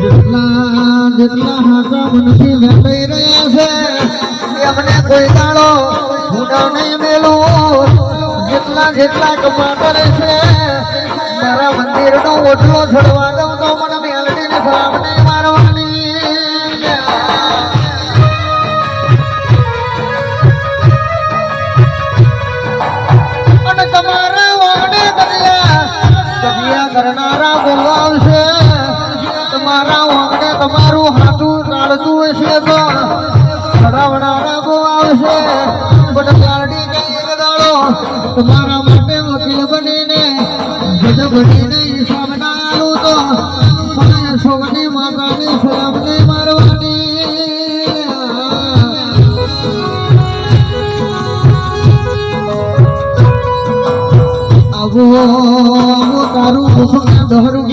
જેટલા જેટલા હાથા મનથી રહ્યા છે એમને કોઈ દાડો નહીં મેલું જેટલા જેટલા કમાતા રહેશે મારા મંદિરનો ઓટલો છોડવા દઉં તો મને તમારા માટે વકીલ બનીને જજ બનીને મને માતાને માતાની સલામ નહીં મારવાની. આવો તારું દુઃખ દહરું